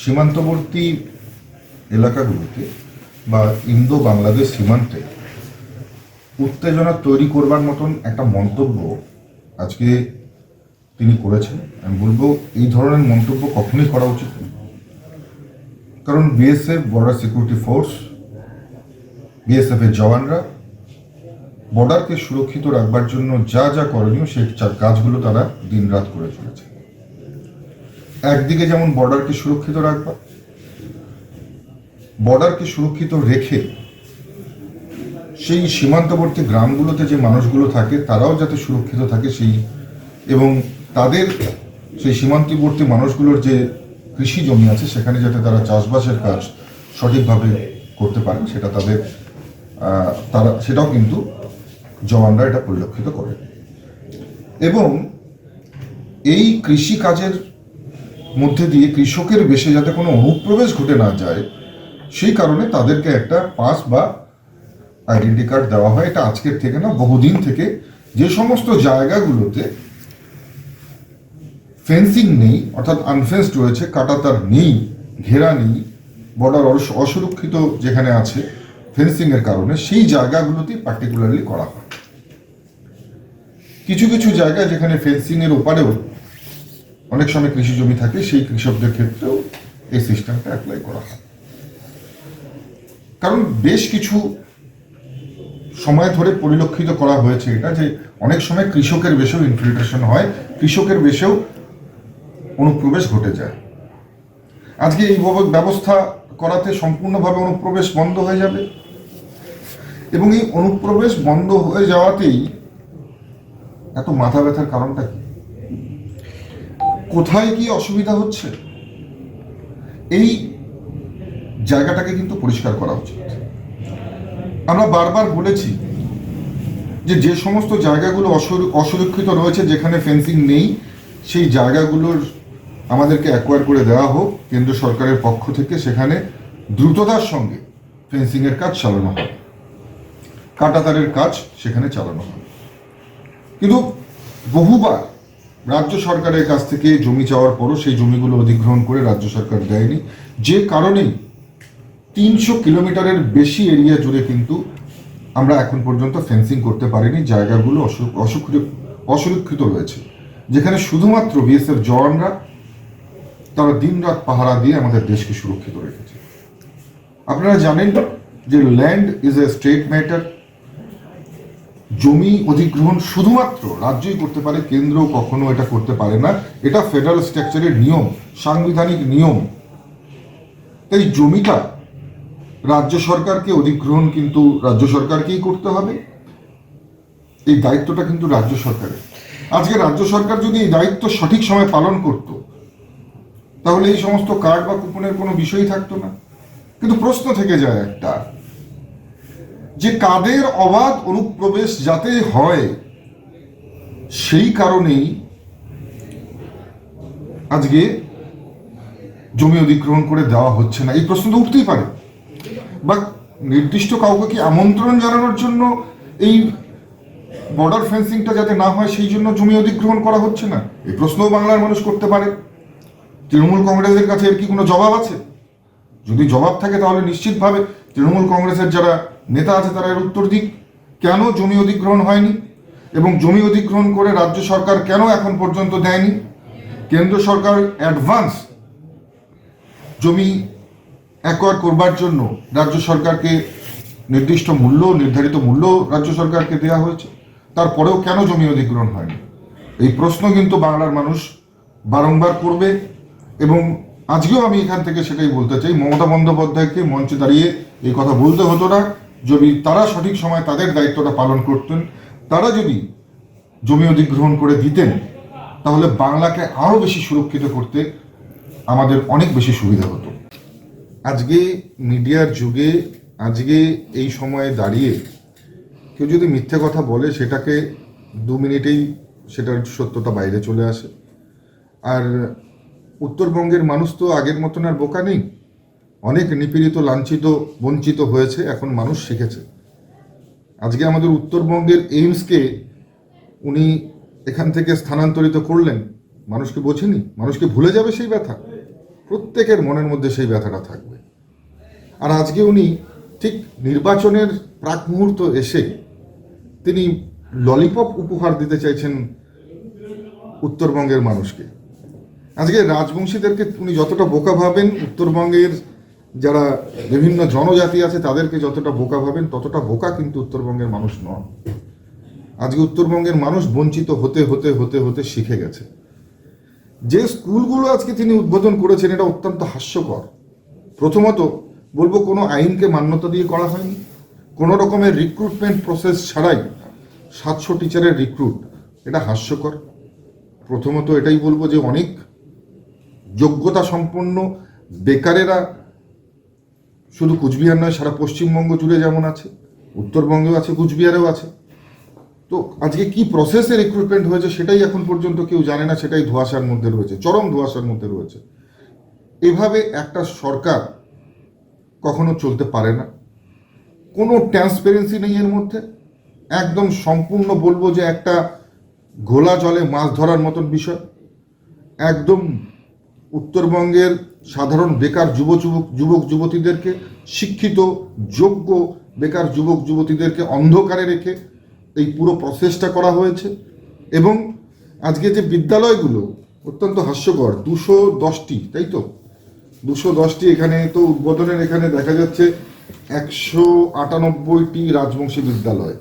সীমান্তবর্তী এলাকাগুলোতে বা ইন্দো বাংলাদেশ সীমান্তে উত্তেজনা তৈরি করবার মতন একটা মন্তব্য আজকে তিনি করেছেন আমি বলব, এই ধরনের মন্তব্য কখনই করা উচিত। কারণ BSF, border security force, BSF এর জওয়ানরা বর্ডারকে সুরক্ষিত রাখবার জন্য যা যা করণীয় সেই কাজগুলো তারা দিনরাত করে চলেছে একদিকে যেমন বর্ডারকে সুরক্ষিত রাখবা বর্ডারকে সুরক্ষিত রেখে সেই সীমান্তবর্তী গ্রামগুলোতে যে মানুষগুলো থাকে, তারাও যাতে সুরক্ষিত থাকে সেই এবং তাদের সেই সীমান্তবর্তী মানুষগুলোর যে কৃষি জমি আছে, সেখানে যাতে তারা চাষবাসের কাজ সঠিকভাবে করতে পারেন সেটা তাদের তারা, সেটাও কিন্তু জওয়ানরা এটা পরিলক্ষিত করে। এবং এই কৃষি কাজের মধ্যে দিয়ে কৃষকের বেশে যাতে কোনো অনুপ্রবেশ ঘটে না যায়, সেই কারণে তাদেরকে একটা পাস বা আইডেন্টি কার্ড দেওয়া হয়। এটা আজকের থেকে না, বহুদিন থেকে যে সমস্ত জায়গাগুলোতে ফেন্সিং নেই, অর্থাৎ আনফেন্সড রয়েছে, কাটাতার নেই, ঘেরা নেই বর্ডার অসুরক্ষিত যেখানে আছে ফেন্সিং এর কারণে সেই জায়গাগুলোতে পার্টিকুলারলি করা হয়। কিছু কিছু জায়গায় যেখানে ফেন্সিং এর ওপারেও অনেক সময় কৃষি জমি থাকে, সেই কৃষকদের ক্ষেত্রেও এই সিস্টেমটা অ্যাপ্লাই করা হয়। কারণ বেশ কিছু সময় ধরে পরিলক্ষিত করা হয়েছে এটা যে অনেক সময় কৃষকের বেশেও ইনফিল্ট্রেশন হয়, কৃষকের বেশেও অনুপ্রবেশ ঘটে যায়। আজকে এই ব্যবস্থা করাতে সম্পূর্ণভাবে অনুপ্রবেশ বন্ধ হয়ে যাবে। এবং এই অনুপ্রবেশ বন্ধ হয়ে যাওয়াতেই এত মাথা ব্যথার কারণটা কি? কোথায় কি অসুবিধা হচ্ছে? এই জায়গাটাকে কিন্তু পরিষ্কার করা উচিত। আমরা বারবার বলেছি যে যে সমস্ত জায়গাগুলো অসুরক্ষিত রয়েছে, যেখানে ফেন্সিং নেই, সেই জায়গাগুলোর আমাদেরকে অ্যাকোয়ার করে দেওয়া হোক, কেন্দ্র সরকারের পক্ষ থেকে সেখানে দ্রুততার সঙ্গে ফেন্সিংয়ের কাজ চালানো হয় কাটাতারের কাজ সেখানে চালানো হয় কিন্তু বহুবার রাজ্য সরকারের কাছ থেকে জমি চাওয়ার পরও সেই জমিগুলো অধিগ্রহণ করে রাজ্য সরকার দেয়নি। যে কারণেই তিনশো কিলোমিটারের বেশি এরিয়া জুড়ে কিন্তু আমরা এখন পর্যন্ত ফেন্সিং করতে পারিনি। জায়গাগুলো অসুরক্ষিত রয়েছে। যেখানে শুধুমাত্র বিএসএফ জওয়ানরা, তারা দিনরাত পাহারা দিয়ে আমাদের দেশকে সুরক্ষিত রেখেছে। আপনারা জানেন যে land is a state matter জমি অধিগ্রহণ শুধুমাত্র রাজ্যই করতে পারে কেন্দ্র কখনো এটা করতে পারে না। এটা ফেডারেল স্ট্রাকচারের নিয়ম, সাংবিধানিক নিয়ম। তাই জমিটা রাজ্য সরকারকে অধিগ্রহণ কিন্তু রাজ্য সরকারকেই করতে হবে। এই দায়িত্বটা কিন্তু রাজ্য সরকারের। আজকে রাজ্য সরকার যদি এই দায়িত্ব সঠিক সময় পালন করত, তাহলে এই সমস্ত কার্ড বা কুপনের কোনো বিষয়ই থাকতো না। কিন্তু প্রশ্ন থেকে যায় একটা যে কাদের অবাধ অনুপ্রবেশ যাতে হয়, সেই কারণেই আজকে জমি অধিগ্রহণ করে দেওয়া হচ্ছে না। এই প্রশ্ন তো উঠতেই পারে। বা নির্দিষ্ট কাউকে কি আমন্ত্রণ জানানোর জন্য এই বর্ডার ফেন্সিংটা যাতে না হয়, সেই জন্য জমি অধিগ্রহণ করা হচ্ছে না? এই প্রশ্নও বাংলার মানুষ করতে পারে। তৃণমূল কংগ্রেসের কাছে এর কি কোনো জবাব আছে? যদি জবাব থাকে তাহলে নিশ্চিতভাবে তৃণমূল কংগ্রেসের যারা নেতা আছে তারা এর উত্তর দিক। কেন জমি অধিগ্রহণ হয়নি? এবং জমি অধিগ্রহণ করে রাজ্য সরকার কেন এখন পর্যন্ত দেয়নি? কেন্দ্র সরকার অ্যাডভান্স জমি অ্যাকোয়ার করবার জন্য রাজ্য সরকারকে নির্দিষ্ট মূল্য, নির্ধারিত মূল্য রাজ্য সরকারকে দেওয়া হয়েছে। তারপরেও কেন জমি অধিগ্রহণ হয়নি? এই প্রশ্ন কিন্তু বাংলার মানুষ বারংবার করবে। এবং আজকেও আমি এখান থেকে সেটাই বলতে চাই, মমতা বন্দ্যোপাধ্যায়কে মঞ্চে দাঁড়িয়ে এই কথা বলতে হতো না। যদি তারা সঠিক সময় তাদের দায়িত্বটা পালন করতেন, তারা যদি জমি অধিগ্রহণ করে দিতেন, তাহলে বাংলাকে আরও বেশি সুরক্ষিত করতে আমাদের অনেক বেশি সুবিধা হতো। আজকে মিডিয়ার যুগে, আজকে এই সময়ে দাঁড়িয়ে কেউ যদি মিথ্যে কথা বলে, সেটাকে দু মিনিটেই সেটার সত্যতা বাইরে চলে আসে। আর উত্তরবঙ্গের মানুষ তো আগের মতন আর বোকা নেই। অনেক নিপীড়িত, লাঞ্ছিত, বঞ্চিত হয়েছে, এখন মানুষ শিখেছে। আজকে আমাদের উত্তরবঙ্গের এইমসকে উনি এখান থেকে স্থানান্তরিত করলেন। মানুষকে বোঝেনি? মানুষকে ভুলে যাবে সেই ব্যথা? প্রত্যেকের মনের মধ্যে সেই ব্যথাটা থাকবে। আর আজকে উনি ঠিক নির্বাচনের প্রাক মুহূর্ত এসে তিনি ললিপপ উপহার দিতে চাইছেন উত্তরবঙ্গের মানুষকে। আজকে রাজবংশীদেরকে উনি যতটা বোকা ভাবেন, উত্তরবঙ্গের যারা বিভিন্ন জনজাতি আছে, তাদেরকে যতটা বোকা ভাবেন, ততটা বোকা কিন্তু উত্তরবঙ্গের মানুষ নন। আজকে উত্তরবঙ্গের মানুষ বঞ্চিত হতে হতে হতে হতে শিখে গেছে। যে স্কুলগুলো আজকে তিনি উদ্বোধন করেছেন, এটা অত্যন্ত হাস্যকর। প্রথমত, বলব কোনো আইনকে মান্যতা দিয়ে করা হয়নি। কোনো রকমের রিক্রুটমেন্ট প্রসেস ছাড়াই সাতশো টিচারের রিক্রুট এটা হাস্যকর। প্রথমত এটাই বলব যে অনেক যোগ্যতা সম্পন্ন বেকারেরা শুধু কুচবিহার নয়, সারা পশ্চিমবঙ্গ জুড়ে যেমন আছে, উত্তরবঙ্গেও আছে, কুচবিহারেও আছে। তো আজকে কি প্রসেসে রিক্রুটমেন্ট হয়েছে সেটাই এখন পর্যন্ত কেউ জানে না, সেটাই ধোঁয়াশার মধ্যে রয়েছে, চরম ধোঁয়াশার মধ্যে রয়েছে। এভাবে একটা সরকার কখনো চলতে পারে না। কোনো ট্রান্সপারেন্সি নেই এর মধ্যে। একদম সম্পূর্ণ বলব যে একটা ঘোলা জলে মাছ ধরার মতন বিষয়। একদম উত্তরবঙ্গের সাধারণ বেকার যুব যুবক যুবক যুবতীদেরকে শিক্ষিত যোগ্য বেকার যুবক যুবতীদেরকে অন্ধকারে রেখে এই পুরো প্রসেসটা করা হয়েছে এবং আজকে যে বিদ্যালয়গুলো অত্যন্ত হাস্যকর দুশো দশটি তাই তো? দুশো দশটি এখানে তো উদ্বোধনের এখানে দেখা যাচ্ছে একশো আটানব্বইটি রাজবংশী বিদ্যালয়।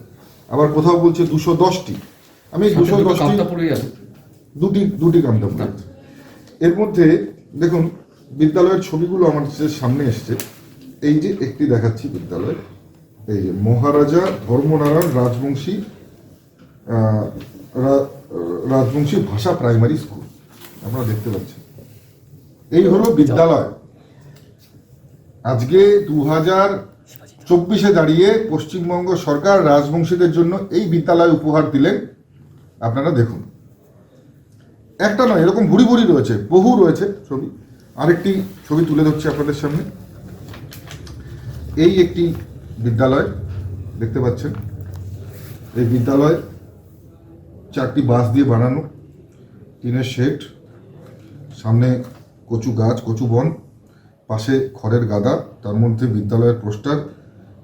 আবার কোথাও বলছে দুশো দশটি। আমি দুশো দশটি দুটি দুটি কামতাপুর এর মধ্যে দেখুন বিদ্যালয়ের ছবিগুলো আমার সামনে এসছে। এই যে একটি দেখাচ্ছি বিদ্যালয়। এই যে মহারাজা ধর্মনারায়ণ রাজবংশী রাজবংশী ভাষা প্রাইমারি স্কুল। আপনারা দেখতে পাচ্ছেন। এই হলো বিদ্যালয়। আজকে দু হাজার চব্বিশে দাঁড়িয়ে পশ্চিমবঙ্গ সরকার রাজবংশীদের জন্য এই বিদ্যালয় উপহার দিলেন। আপনারা দেখুন। একটা নয়, এরকম ভুড়ি ভুড়ি রয়েছে, বহু রয়েছে ছবি। আরেকটি ছবি তুলে ধরছি আপনাদের সামনে। এই একটি বিদ্যালয়, দেখতে পাচ্ছেন। এই বিদ্যালয় চারটি বাঁশ দিয়ে বানানো, টিনের শেড, সামনে কচু গাছ, কচু বন, পাশে খড়ের গাদা, তার মধ্যে বিদ্যালয়ের পোস্টার,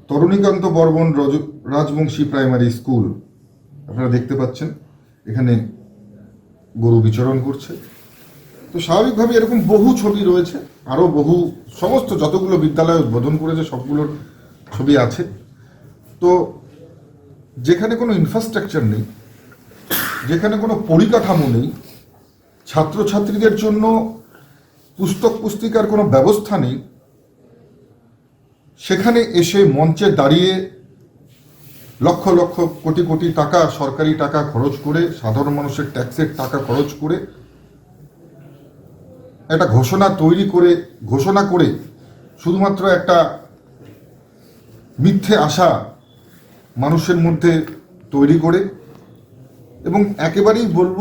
তরুণীকান্ত বর্মন রজ- রাজবংশী প্রাইমারি স্কুল। আপনারা দেখতে পাচ্ছেন, এখানে গরু বিচরণ করছে। তো স্বাভাবিকভাবে এরকম বহু ছবি রয়েছে। আরও বহু, সমস্ত যতগুলো বিদ্যালয় উদ্বোধন করেছে, সবগুলোর ছবি আছে। তো যেখানে কোনো ইনফ্রাস্ট্রাকচার নেই, যেখানে কোনো পরিকাঠামো নেই, ছাত্রছাত্রীদের জন্য পুস্তক পুস্তিকার কোনো ব্যবস্থা নেই, সেখানে এসে মঞ্চে দাঁড়িয়ে লক্ষ লক্ষ কোটি কোটি টাকা, সরকারি টাকা খরচ করে, সাধারণ মানুষের ট্যাক্সের টাকা খরচ করে একটা ঘোষণা তৈরি করে, ঘোষণা করে শুধুমাত্র একটা মিথ্যে আশা মানুষের মধ্যে তৈরি করে এবং একেবারেই বলব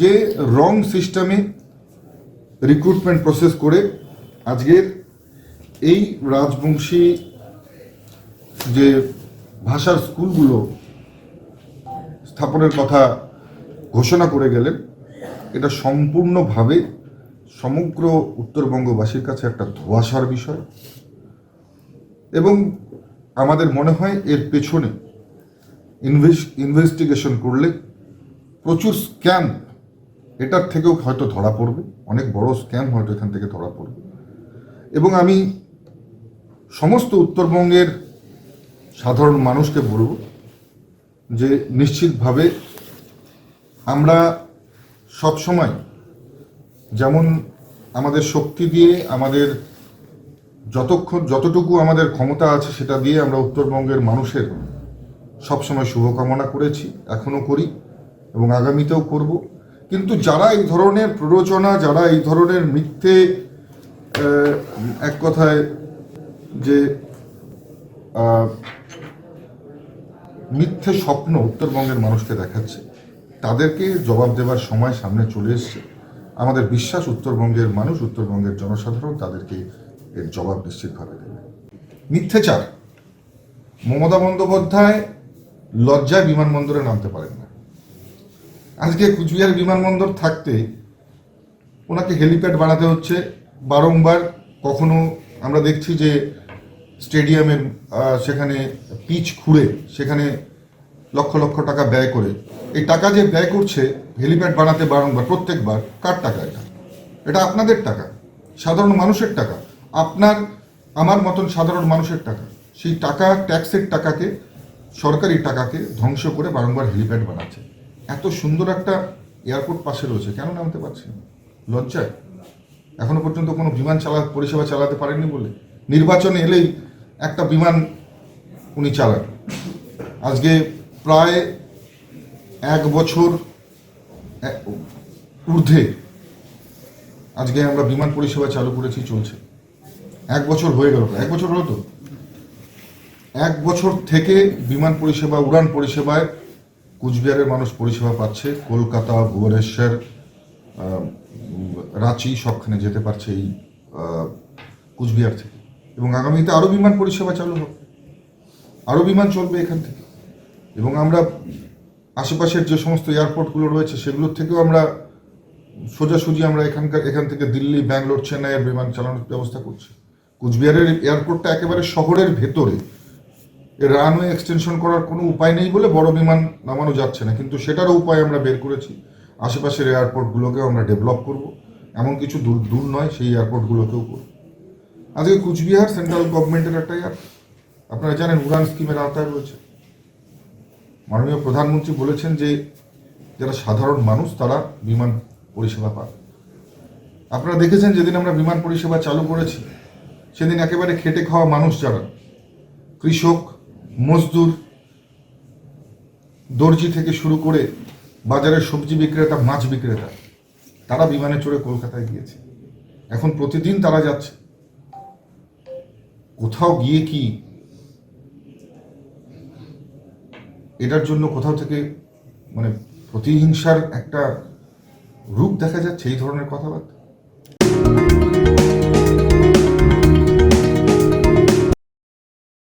যে রং সিস্টেমে রিক্রুটমেন্ট প্রসেস করে আজকের এই রাজবংশী যে ভাষার স্কুলগুলো স্থাপনের কথা ঘোষণা করে গেলেন, এটা সম্পূর্ণভাবে সমগ্র উত্তরবঙ্গবাসীর কাছে একটা ধোয়াশার বিষয়। এবং আমাদের মনে হয় এর পেছনে ইনভেস্টিগেশন করলে প্রচুর স্ক্যাম, এটার থেকেও হয়তো ধরা পড়বে, অনেক বড় স্ক্যাম হয়তো এখান থেকে ধরা পড়বে। এবং আমি সমস্ত উত্তরবঙ্গের সাধারণ মানুষকে বলব যে নিশ্চিতভাবে আমরা সব সময় যেমন আমাদের শক্তি দিয়ে আমাদের যতক্ষণ, যতটুকু আমাদের ক্ষমতা আছে সেটা দিয়ে আমরা উত্তরবঙ্গের মানুষের সবসময় শুভকামনা করেছি, এখনও করি এবং আগামীতেও করব। কিন্তু যারা এই ধরনের প্ররোচনা, যারা এই ধরনের মিথ্যে এক কথায় যে মিথ্যে স্বপ্ন উত্তরবঙ্গের মানুষকে দেখাচ্ছে, তাদেরকে জবাব দেওয়ার সময় সামনে চলে এসছে। আমাদের বিশ্বাস উত্তরবঙ্গের মানুষ, উত্তরবঙ্গের জনসাধারণ তাদেরকে এর জবাব নিশ্চিতভাবে দেবে। মিথ্যেচার। মমতা বন্দ্যোপাধ্যায় লজ্জায় বিমানবন্দরে নামতে পারেন না। আজকে কুচবিহার বিমানবন্দর থাকতে ওনাকে হেলিপ্যাড বানাতে হচ্ছে। বারংবার কখনো আমরা দেখছি যে স্টেডিয়ামের সেখানে পিচ খুঁড়ে, সেখানে লক্ষ লক্ষ টাকা ব্যয় করে। এই টাকা যে ব্যয় করছে, হেলিপ্যাড বানাতে বারংবার, প্রত্যেকবার, কার টাকা এটা? এটা আপনাদের টাকা, সাধারণ মানুষের টাকা। আপনার, আমার মতন সাধারণ মানুষের টাকা। সেই টাকা, ট্যাক্সের টাকাকে, সরকারি টাকাকে ধ্বংস করে বারংবার হেলিপ্যাড বানাচ্ছে। এত সুন্দর একটা এয়ারপোর্ট পাশে রয়েছে, কেন নামতে পারছি না? লজ্জায়। এখনও পর্যন্ত কোনো বিমান চালা, পরিষেবা চালাতে পারেননি বলে। নির্বাচন এলেই একটা বিমান উনি চালান। আজকে প্রায় এক বছর ঊর্ধ্বে আজকে আমরা বিমান পরিষেবা চালু করেছি, চলছে। এক বছর হয়ে গেল এক বছর হলো তো? এক বছর থেকে বিমান পরিষেবা, উড়ান পরিষেবায় কুচবিহারের মানুষ পরিষেবা পাচ্ছে। কলকাতা, ভুবনেশ্বর রাঁচি সবখানে যেতে পারছে এই কুচবিহার থেকে। এবং আগামীতে আরও বিমান পরিষেবা চালু হবে। আরও বিমান চলবে এখান থেকে। এবং আমরা আশেপাশের যে সমস্ত এয়ারপোর্টগুলো রয়েছে সেগুলোর থেকেও আমরা সোজাসুজি আমরা এখানকার, এখান থেকে দিল্লি, ব্যাঙ্গালোর, চেন্নাইয়ের বিমান চালানোর ব্যবস্থা করছি। কুচবিহারের এয়ারপোর্টটা একেবারে শহরের ভেতরে। রানওয়ে এক্সটেনশন করার কোনো উপায় নেই বলে বড় বিমান নামানো যাচ্ছে না, কিন্তু সেটারও উপায় আমরা বের করেছি। আশেপাশের এয়ারপোর্টগুলোকেও আমরা ডেভেলপ করব। এমন কিছু দূর দূর নয়, সেই এয়ারপোর্টগুলোকেও করব। আজকে কুচবিহার সেন্ট্রাল গভর্নমেন্টের একটা এয়ারপোর্ট। আপনারা জানেন, উড়ান স্কিমের আওতায় রয়েছে। মাননীয় প্রধানমন্ত্রী বলেছেন যে যারা সাধারণ মানুষ, তারা বিমান পরিষেবা পাবে। আপনারা দেখেছেন যেদিন আমরা বিমান পরিষেবা চালু করেছি, সেদিন একেবারে খেটে খাওয়া মানুষ যারা, কৃষক, মজদুর, দর্জি থেকে শুরু করে বাজারের সবজি বিক্রেতা, মাছ বিক্রেতা, তারা বিমানে চড়ে কলকাতায় গিয়েছে। এখন প্রতিদিন তারা যাচ্ছে। কোথাও গিয়ে কি এটার জন্য কোথাও থেকে মানে প্রতিহিংসার একটা রূপ দেখা যাচ্ছে এই ধরনের কথাবার্তা?